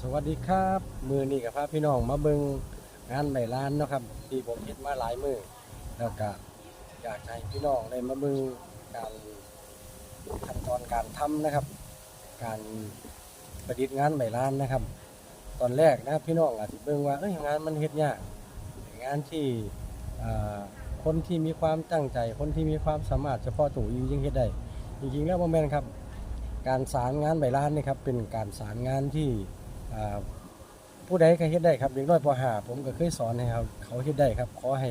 สวัสดีครับ มือนี้กับพาพี่น้องมาเบิงงานใบลานเนาะครับ ที่ผมเฮ็ดมาหลายมือแล้วก็อยากให้พี่น้องได้มาเบิงการขั้นตอนการทำนะครับ การประดิษฐ์งานใบลานนะครับ ตอนแรกนะครับพี่น้องอาจจะเบิงว่าเอ้ยงานมันเฮ็ดยากงานที่คนที่มีความตั้งใจ คนที่มีความสามารถเฉพาะตัวยิ่งเฮ็ดได้จริงๆแล้วบ่แม่นครับ การสารงานใบลานนี่ครับเป็นการสารงานที่ อ่าผู้ใดก็เฮ็ดได้ครับเด็กน้อยป .5 ผมก็เคยสอนให้เขาเขาเฮ็ดได้ครับ ขอให้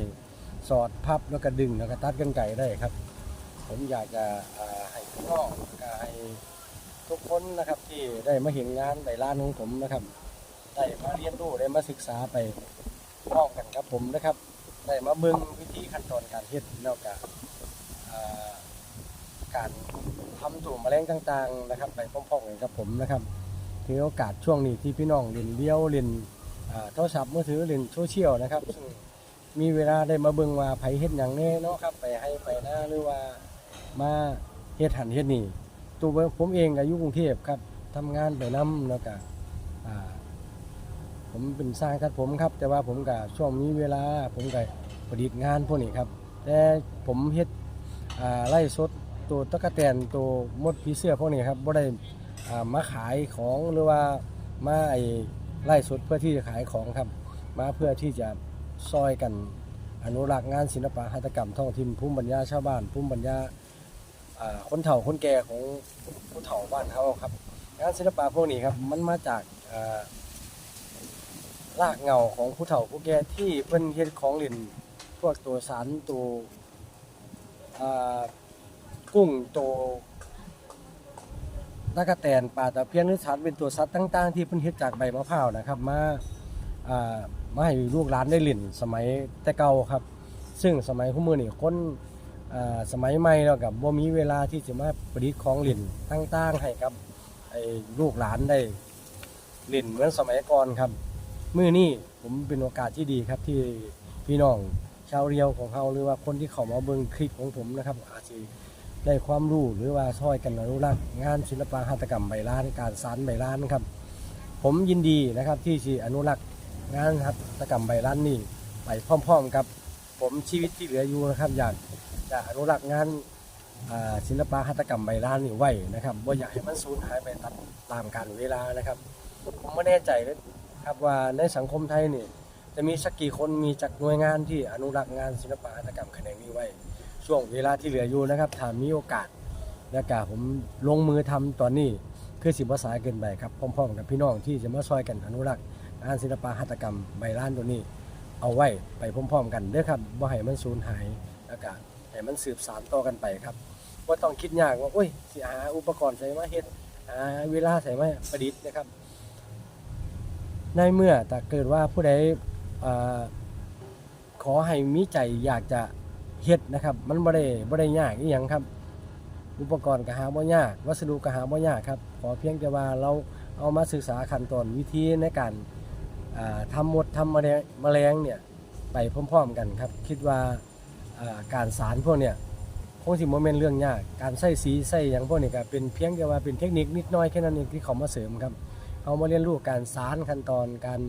สอดพับแล้วก็ดึงแล้วก็ตัดกันไก่ได้ครับ ผมอยากจะอ่าให้พี่น้องแล้วก็ให้ทุกคนนะครับที่ได้มาเห็นงานใบลานของผมนะครับ ได้มาเรียนรู้ได้มาศึกษาไปพร้อมกันครับผมนะครับ ได้มาเบิ่งวิธีขั้นตอนการเฮ็ดแล้วก็อ่าการทำตัวแมลงต่างๆนะครับ ไปพร้อมๆกันกับผมนะครับ ถือโอกาสช่วงนี้ที่พี่น้องเล่นเลี้ยวเล่นโทรศัพท์มือถือเล่นโซเชียลนะครับมีเวลาได้มาเบิ่งว่าไผเฮ็ดหยังแน่เนาะครับไปให้ไปหน้าหรือว่ามาเฮ็ดหันเฮ็ดนี่ตัวผมเองก็อยู่กรุงเทพครับทำงานไปนํแล้วก็ผมเป็นสร้างครับผมครับ แต่ว่าผมกับช่วงมีเวลาผมกับประดิษฐ์งานพวกนี้ครับ แต่ผมเฮ็ดไล่สดตัวตะกะแตนตัวมดผีเสื้อพวกนี้ครับบ่ได้ มาขายของหรือว่ามาไอ้ไล่สดเพื่อที่จะขายของครับ มาเพื่อที่จะซอยกันอนุรักษ์งานศิลปะหัตถกรรมท้องถิ่นภูมิปัญญาชาวบ้านภูมิปัญญาอ่าคนเฒ่าคนแก่ของผู้เฒ่าบ้านเขาครับ งานศิลปะพวกนี้ครับมันมาจากอ่ารากเหงาของผู้เฒ่าผู้แก่ที่เพิ่นเฮ็ดของเล่นพวกตัวสารตัวกุ้งตัว ตะกะแตนปลาตะเพียนหรือสัตว์เป็นตัวสัตว์ต่างๆ ที่เพิ่นเฮ็ดจากใบมะพร้าวนะครับ มาอ่ามาให้ลูกหลานได้เล่นสมัยแต่เก่าครับ ซึ่งสมัยผู้มือนี่คนอ่าสมัยใหม่แล้วกับบ่มีเวลาที่จะมาประดิษฐ์ของเล่นต่างๆ ให้กับไอ้ลูกหลานได้เล่นเหมือนสมัยก่อนครับมื่อนี้ผมเป็นโอกาสที่ดีครับที่พี่น้องชาวเรียวของเขาหรือว่าคนที่เขามาเบิ่งคลิปของผมนะครับอาจจะ ได้ความรู้หรือว่าช่วยกันอนุรักษ์งานศิลปะหัตถกรรมใบลานการสานใบลานครับ ผมยินดีนะครับที่จะอนุรักษ์งานหัตถกรรมใบลานนี่ไปพร้อมๆกับผมชีวิตที่เหลืออยู่นะครับ อยากจะอนุรักษ์งานศิลปะหัตถกรรมใบลานนี่ไว้นะครับว่าอยากให้มันสูญหายไปตามตามกาลเวลานะครับ ผมไม่แน่ใจเลยครับว่าในสังคมไทยนี่จะมีสักกี่คนมีจากหน่วยงานที่อนุรักษ์งานศิลปะหัตถกรรมแขนงนี้ไว้ ช่วงเวลาที่เหลืออยู่นะครับถ้ามีโอกาสและกาผมลงมือทำตอนนี้คือสิบภาษาเกินไปครับพร้อมๆกับพี่น้องที่จะมาช่วยกันอนุรักษ์งานศิลปะหัตถกรรมใบล้านตัวนี้ เอาไว้ไปพร้อมๆ กันเด้อครับบ่ให้มันสูญหายแล้วก็ให้มันสืบสานต่อกันไปครับว่าต้องคิดยากว่าโอ้ยสิหาอุปกรณ์ใส่มาเฮ็ดหาเวลาใส่มาประดิษฐ์นะครับในเมื่อแต่เกิดว่าผู้ใดขอให้มีใจอยากจะ เฮ็ดนะครับ มันบ่ได้บ่ได้ยากอีหยังครับ อุปกรณ์ก็หาบ่ยาก วัสดุก็หาบ่ยากครับ ขอเพียงแต่ว่าเราเอามาศึกษาขั้นตอนวิธีในการทำมดทำแมลงแมลงเนี่ยไปพร้อมๆกันครับ คิดว่าการสารพวกเนี่ยคงสิบ่แม่นเรื่องยาก การใส่สีใส่หยังพวกนี้ก็เป็นเพียงแต่ว่าเป็นเทคนิคนิดน้อยแค่นั้นเองที่เขามาเสริมครับเอามาเรียนรู้การสารขั้นตอนการ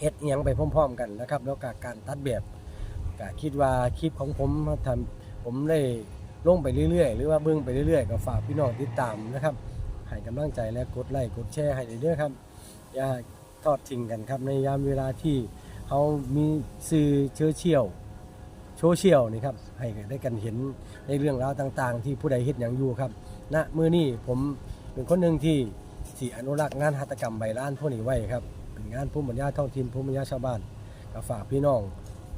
เฮ็ดอิหยังไปพร้อม ๆ กันนะครับ แล้วก็การตัดแบบ ก็คิดว่าคลิปของผมทำผมได้ลงไปเรื่อยๆ หรือว่าเบิ่งไปเรื่อยๆ ก็ฝากพี่น้องติดตามนะครับให้กำลังใจและกดไลค์กดแชร์ให้เรื่อยๆครับ อย่าทอดทิ้งกันครับในยามเวลาที่เขามีสื่อเชื้อเชี่ยวโซเชียลนี่ครับให้ได้กันเห็นในเรื่องราวต่างๆ ที่ผู้ใดเฮ็ดอย่างอยู่ครับณมื้อนี้ผมเป็นคนหนึ่งที่ที่อนุรักษ์งานหัตถกรรมใบล้านพวกนี้ไว้ครับเป็นงานภูมิปัญญาท้องถิ่นภูมิปัญญาชาวบ้านก็ฝากพี่น้อง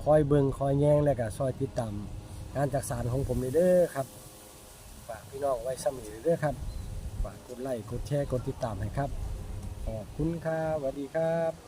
คอยเบิงคอยแย่งและก็ซอยติดตามงานจากสารของผมนี่เด้อครับฝากพี่น้องไว้สมีเด้อครับฝากกดไลค์กดแชร์กดติดตามให้ครับขอบคุณครับสวัสดีครับ